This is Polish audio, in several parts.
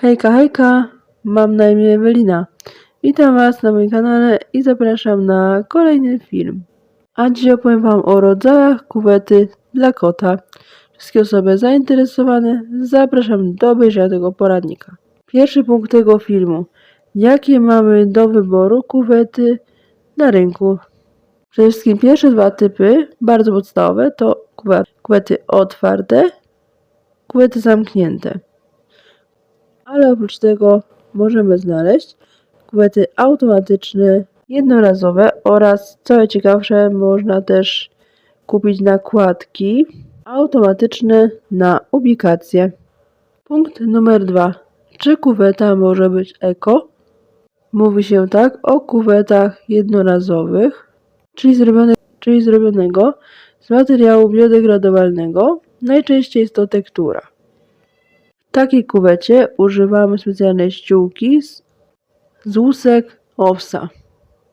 Hejka, hejka, mam na imię Ewelina. Witam Was na moim kanale i zapraszam na kolejny film. A dzisiaj opowiem Wam o rodzajach kuwety dla kota. Wszystkie osoby zainteresowane zapraszam do obejrzenia tego poradnika. Pierwszy punkt tego filmu. Jakie mamy do wyboru kuwety na rynku? Przede wszystkim pierwsze dwa typy, bardzo podstawowe, to kuwe- kuwety otwarte, kuwety zamknięte. Ale oprócz tego możemy znaleźć kuwety automatyczne, jednorazowe oraz, co najciekawsze, można też kupić nakładki automatyczne na ubikację. Punkt numer dwa. Czy kuweta może być eko? Mówi się tak o kuwetach jednorazowych, czyli, zrobione, czyli zrobionego z materiału biodegradowalnego. Najczęściej jest to tektura. Takiej kuwecie używamy specjalnej ściółki z, z łusek owsa.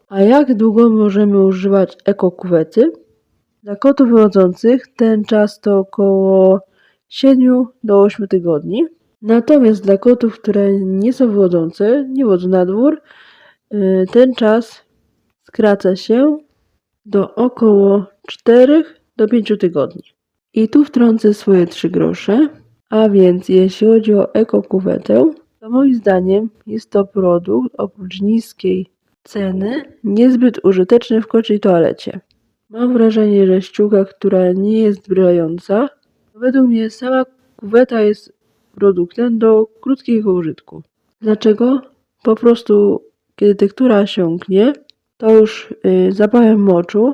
A jak długo możemy używać ekokuwety? Dla kotów wywodzących ten czas to około 7 do 8 tygodni. Natomiast dla kotów, które nie są wywodzące, nie wodzą na dwór, y, ten czas skraca się do około 4 do 5 tygodni. I tu wtrącę swoje 3 grosze. A więc jeśli chodzi o ekokuwetę, to moim zdaniem jest to produkt oprócz niskiej ceny niezbyt użyteczny w kociej toalecie. Mam wrażenie, że ściółka, która nie jest brylająca, według mnie sama kuweta jest produktem do krótkiego użytku. Dlaczego? Po prostu kiedy tektura osiągnie, to już y, zapachem moczu,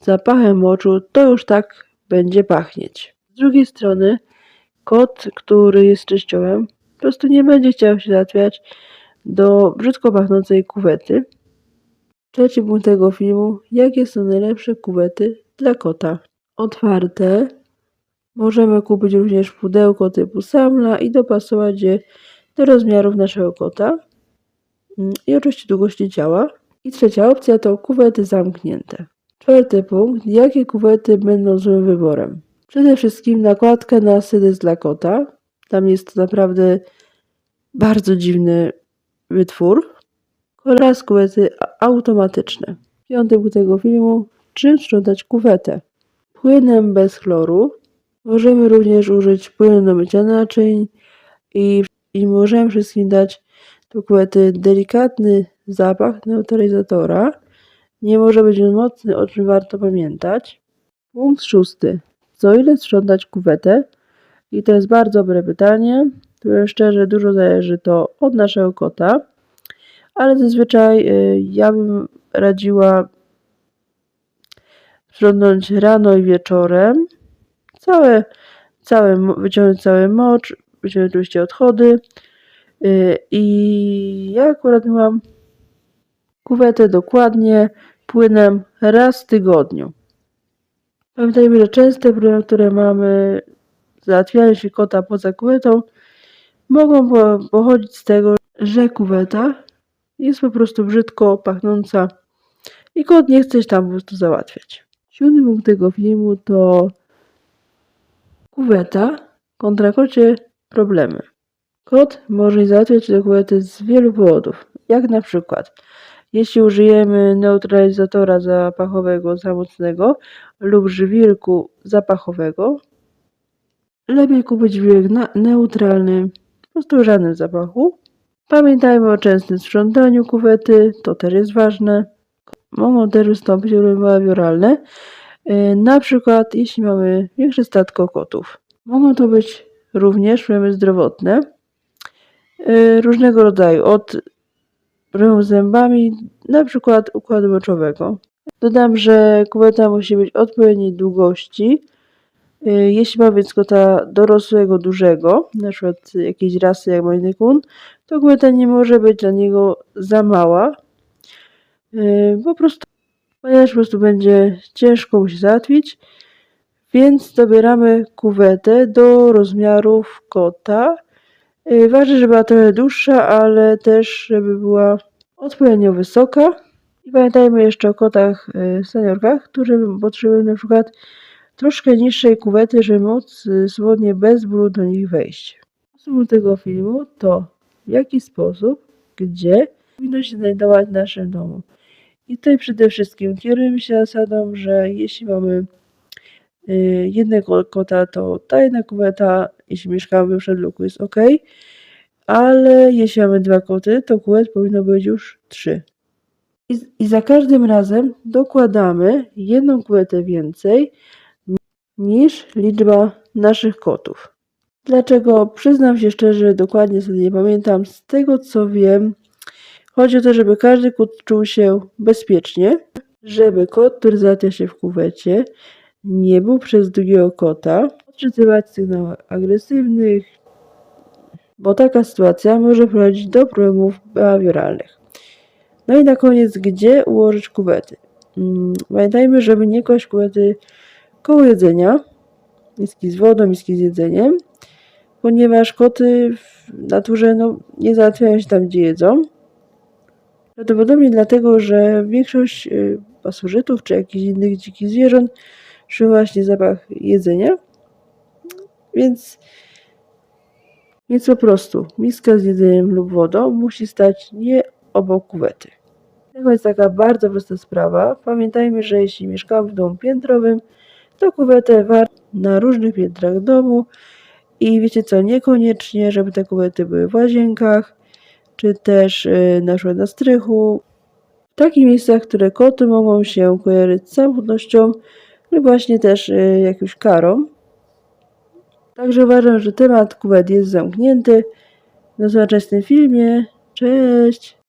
zapachem moczu to już tak będzie pachnieć. Z drugiej strony kot, który jest czyściołem, po prostu nie będzie chciał się załatwiać do brzydko pachnącej kuwety. Trzeci punkt tego filmu. Jakie są najlepsze kuwety dla kota? Otwarte. Możemy kupić również pudełko typu samla i dopasować je do rozmiarów naszego kota. Mm, I oczywiście długości ciała. I trzecia opcja to kuwety zamknięte. Czwarty punkt. Jakie kuwety będą złym wyborem? Przede wszystkim nakładka na sedys dla kota. Tam jest to naprawdę bardzo dziwny wytwór. Oraz kuwety automatyczne. Piąty punkt tego filmu. Czym sprzątać kuwetę? Płynem bez chloru. Możemy również użyć płynu do mycia naczyń i, i możemy wszystkim dać do kuwety delikatny zapach neutralizatora. Nie może być on mocny, o czym warto pamiętać. Punkt szósty. Co ile sprzątać kuwetę? I to jest bardzo dobre pytanie. Szczerze, dużo zależy to od naszego kota, ale zazwyczaj y, ja bym radziła sprzątnąć rano i wieczorem. Całe, całe, wyciągnąć cały mocz, wyciągnąć oczywiście odchody. Y, I ja akurat mam kuwetę dokładnie płynem raz w tygodniu. Pamiętajmy, że częste problemy, które mamy załatwiania się kota poza kuwetą, mogą po- pochodzić z tego, że kuweta jest po prostu brzydko pachnąca i kot nie chce się tam po prostu załatwiać. Siódmy punkt tego filmu to kuweta kontra kocie problemy. Kot może załatwiać do kuwety z wielu powodów, jak na przykład jeśli użyjemy neutralizatora zapachowego za mocnego lub żwirku zapachowego, lepiej kupić żwirek neutralny, o żadnym zapachu. Pamiętajmy o częstym sprzątaniu kuwety, to też jest ważne. Mogą też wystąpić problemy behawioralne, yy, na przykład jeśli mamy większe statko kotów. Mogą to być również problemy zdrowotne, yy, różnego rodzaju, od z zębami, na przykład układu moczowego. Dodam, że kuweta musi być odpowiedniej długości. Y, Jeśli ma więc kota dorosłego, dużego, na przykład jakiejś rasy jak Maine Coon, to kuweta nie może być dla niego za mała. Y, Po prostu, ponieważ po prostu będzie ciężko mu się załatwić, więc dobieramy kuwetę do rozmiarów kota. Y, Ważne, żeby była trochę dłuższa, ale też, żeby była odpowiednio wysoka. I pamiętajmy jeszcze o kotach y, seniorkach, którzy potrzebują na przykład troszkę niższej kuwety, żeby móc y, swobodnie bez bólu do nich wejść. Sumą tego filmu to w jaki sposób, gdzie powinno się znajdować w naszym domu. I tutaj przede wszystkim kierujemy się zasadą, że jeśli mamy jednego kota, to ta jedna kuweta, jeśli mieszkamy w przedluku, jest ok, ale jeśli mamy dwa koty, to kuwet powinno być już trzy. I, I za każdym razem dokładamy jedną kuwetę więcej niż liczba naszych kotów. Dlaczego? Przyznam się szczerze, dokładnie sobie nie pamiętam. Z tego co wiem, chodzi o to, żeby każdy kot czuł się bezpiecznie, żeby kot, który załatwia się w kuwecie, nie był przez drugiego kota odczytywać sygnałów agresywnych, bo taka sytuacja może prowadzić do problemów behawioralnych. No i na koniec, gdzie ułożyć kuwety? Mm, Pamiętajmy, żeby nie kłaść kuwety koło jedzenia, miski z wodą, miski z jedzeniem, ponieważ koty w naturze no, nie załatwiają się tam, gdzie jedzą. Prawdopodobnie dlatego, że większość y, pasożytów czy jakichś innych dzikich zwierząt czuje właśnie zapach jedzenia. Więc, więc po prostu miska z jedzeniem lub wodą musi stać nie obok kuwety. To jest taka bardzo prosta sprawa. Pamiętajmy, że jeśli mieszkamy w domu piętrowym, to kuwetę warto na różnych piętrach domu i wiecie co, niekoniecznie, żeby te kuwety były w łazienkach, czy też yy, na przykład na strychu, w takich miejscach, które koty mogą się kojarzyć samotnością lub właśnie też yy, jakąś karą. Także uważam, że temat kuwet jest zamknięty. Do zobaczenia w tym filmie. Cześć!